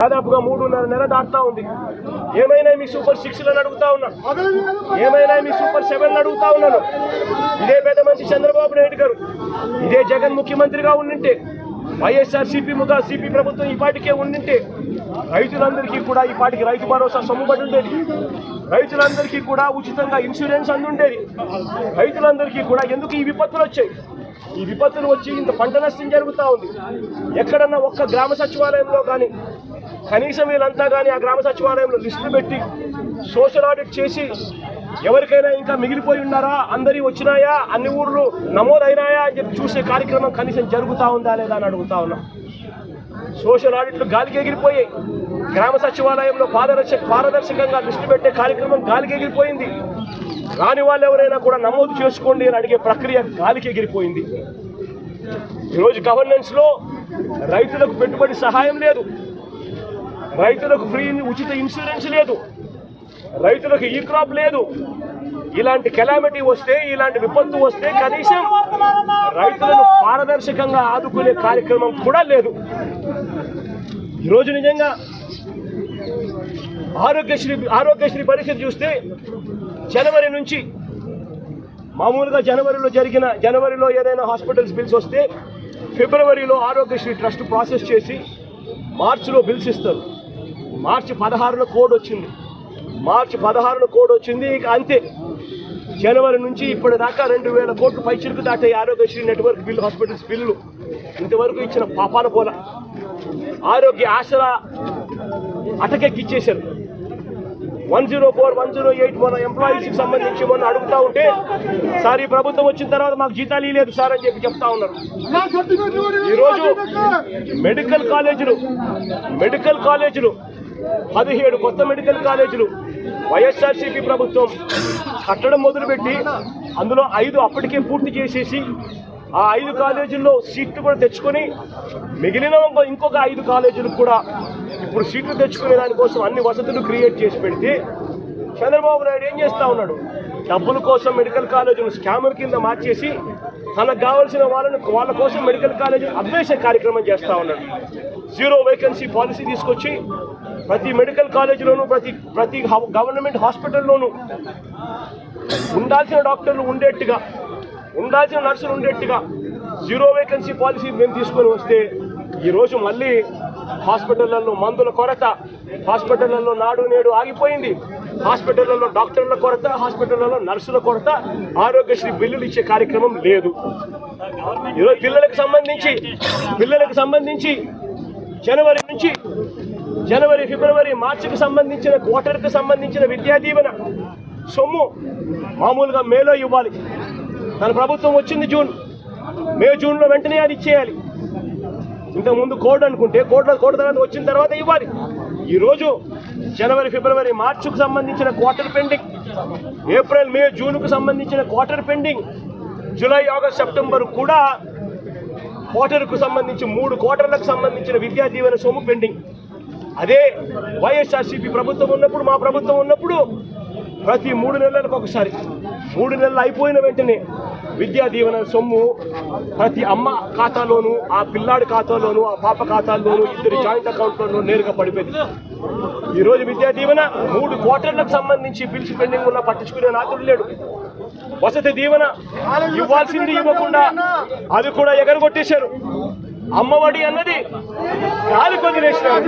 దాదాపుగా మూడున్నర నెల దాటుతా ఉంది. ఏమైనా మీ సూపర్ సిక్స్ అని అడుగుతా ఉన్నా. ఏమైనా మీ సూపర్ సెవెన్ అడుగుతా ఉన్నాను. ఇదే పెద్ద మంచి చంద్రబాబు నాయుడు గారు. ఇదే జగన్ ముఖ్యమంత్రిగా ఉండింటే వైఎస్ఆర్ సిపి ముగా సిపి ప్రభుత్వం ఈ పాటికే ఉండింటే రైతులందరికీ కూడా ఈ పాటికి రైతు భరోసా సొమ్ముబడి ఉండేది. రైతులందరికీ కూడా ఉచితంగా ఇన్సూరెన్స్ అందుండేది. రైతులందరికీ కూడా ఎందుకు ఈ విపత్తులు వచ్చాయి? ఈ విపత్తులు వచ్చి ఇంత పంట నష్టం జరుగుతూ ఉంది. ఎక్కడన్నా ఒక్క గ్రామ సచివాలయంలో కానీ కనీసం వీళ్ళంతా కానీ ఆ గ్రామ సచివాలయంలో లిస్టులు పెట్టి సోషల్ ఆడిట్ చేసి ఎవరికైనా ఇంకా మిగిలిపోయి ఉన్నారా? అందరి వచ్చినాయా? అన్ని ఊర్లు నమోదైనాయా అని చెప్పి చూసే కార్యక్రమం కనీసం జరుగుతూ ఉందా లేదా అని అడుగుతా ఉన్నా. సోషల్ ఆడిట్లు గాలికి ఎగిరిపోయాయి. గ్రామ సచివాలయంలో పారదర్శక పారదర్శకంగా దృష్టి పెట్టే కార్యక్రమం గాలికి ఎగిరిపోయింది. రాని వాళ్ళు ఎవరైనా కూడా నమోదు చేసుకోండి అని అడిగే ప్రక్రియ గాలికి ఎగిరిపోయింది. ఈరోజు గవర్నెన్స్లో రైతులకు పెట్టుబడి సహాయం లేదు. రైతులకు ఫ్రీ ఉచిత ఇన్సూరెన్స్ లేదు. రైతులకు ఈ క్రాప్ లేదు. ఇలాంటి కెలామిటీ వస్తే ఇలాంటి విపత్తు వస్తే కనీసం రైతులను పారదర్శకంగా ఆదుకునే కార్యక్రమం కూడా లేదు. ఈరోజు నిజంగా ఆరోగ్యశ్రీ ఆరోగ్యశ్రీ పరిస్థితి చూస్తే జనవరి నుంచి మామూలుగా జనవరిలో జరిగిన జనవరిలో ఏదైనా హాస్పిటల్స్ బిల్స్ వస్తే ఫిబ్రవరిలో ఆరోగ్యశ్రీ ట్రస్ట్ ప్రాసెస్ చేసి మార్చిలో బిల్స్ ఇస్తారు. మార్చి పదహారున కోడ్ వచ్చింది. మార్చి పదహారులో కోడ్ వచ్చింది. ఇక అంతే. జనవరి నుంచి ఇప్పటిదాకా రెండు వేల కోట్లు పైచిరుకు దాటే Aarogyasri network bill hospitals bill. ఇంతవరకు ఇచ్చిన పాపాల పోల ఆరోగ్య ఆసర అటకెక్కిచ్చేశారు one zero four one zero eight మన ఎంప్లాయీస్కి సంబంధించి మొన్న అడుగుతా ఉంటే సార్ ఈ ప్రభుత్వం వచ్చిన తర్వాత మాకు జీతాలు ఇవ్వలేదు సార్ అని చెప్పి చెప్తా ఉన్నారు. ఈరోజు మెడికల్ కాలేజీలు మెడికల్ కాలేజీలు పదిహేడు కొత్త మెడికల్ కాలేజీలు వైఎస్ఆర్సీపీ ప్రభుత్వం కట్టడం మొదలుపెట్టి అందులో ఐదు అప్పటికే పూర్తి చేసేసి ఆ ఐదు కాలేజీల్లో సీట్లు కూడా తెచ్చుకొని మిగిలిన ఇంకొక ఐదు కాలేజీలకు కూడా ఇప్పుడు సీట్లు తెచ్చుకునే దానికోసం అన్ని వసతులు క్రియేట్ చేసి పెడితే చంద్రబాబు నాయుడు ఏం చేస్తూ ఉన్నాడు? డబ్బుల కోసం మెడికల్ కాలేజీలు స్కామర్ కింద మార్చేసి తనకు కావాల్సిన వాళ్ళని వాళ్ళ కోసం మెడికల్ కాలేజీ అభ్యాస కార్యక్రమం చేస్తూ ఉన్నాడు. జీరో వేకెన్సీ పాలసీ తీసుకొచ్చి ప్రతి మెడికల్ కాలేజీలోనూ ప్రతి ప్రతి గవర్నమెంట్ హాస్పిటల్లోనూ ఉండాల్సిన డాక్టర్లు ఉండేట్టుగా ఉండాల్సిన నర్సులు ఉండేట్టుగా జీరో వేకెన్సీ పాలసీ మేము తీసుకొని వస్తే ఈరోజు మళ్ళీ హాస్పిటళ్ళలో మందుల కొరత హాస్పిటళ్ళలో నాడు నేడు ఆగిపోయింది. హాస్పిటళ్ళలో డాక్టర్ల కొరత హాస్పిటళ్ళలో నర్సుల కొరత ఆరోగ్యశ్రీ బిల్లులు ఇచ్చే కార్యక్రమం లేదు. ఈరోజు పిల్లలకు సంబంధించి పిల్లలకు సంబంధించి జనవరి నుంచి జనవరి ఫిబ్రవరి మార్చికి సంబంధించిన క్వార్టర్కి సంబంధించిన విద్యా దీవెన సొమ్ము మామూలుగా మేలో ఇవ్వాలి. తన ప్రభుత్వం వచ్చింది జూన్. మే జూన్లో వెంటనే అది ఇచ్చేయాలి. ఇంతకుముందు కోడ్ అనుకుంటే కోడ్ల కోడ్ తర్వాత వచ్చిన తర్వాత ఇవ్వాలి. ఈరోజు జనవరి ఫిబ్రవరి మార్చికి సంబంధించిన క్వార్టర్ పెండింగ్ ఏప్రిల్ మే జూన్కు సంబంధించిన quarter pending July August September కూడా క్వార్టర్కు సంబంధించి మూడు క్వార్టర్లకు సంబంధించిన విద్యా దీవెన సొమ్ము పెండింగ్. అదే వైఎస్ఆర్సీపీ ప్రభుత్వం ఉన్నప్పుడు మా ప్రభుత్వం ఉన్నప్పుడు ప్రతి మూడు నెలలకు ఒకసారి. మూడు నెలలు అయిపోయిన వెంటనే విద్యా దీవెన సొమ్ము ప్రతి అమ్మ ఖాతాలోను ఆ పిల్లాడి ఖాతాలోను ఆ పాప ఖాతాల్లోనూ ఇద్దరి జాయింట్ అకౌంట్లోనూ నేరుగా పడిపోయింది. ఈరోజు విద్యా దీవెన మూడు క్వార్టర్లకు సంబంధించి బిల్స్ పెండింగ్ ఉన్న పట్టించుకునే నాతుడు లేడు. వసతి దీవెన ఇవ్వాల్సింది ఇవ్వకుండా అది కూడా ఎగరగొట్టేశారు. అమ్మఒడి అన్నది కాలు కొదిలేసినారు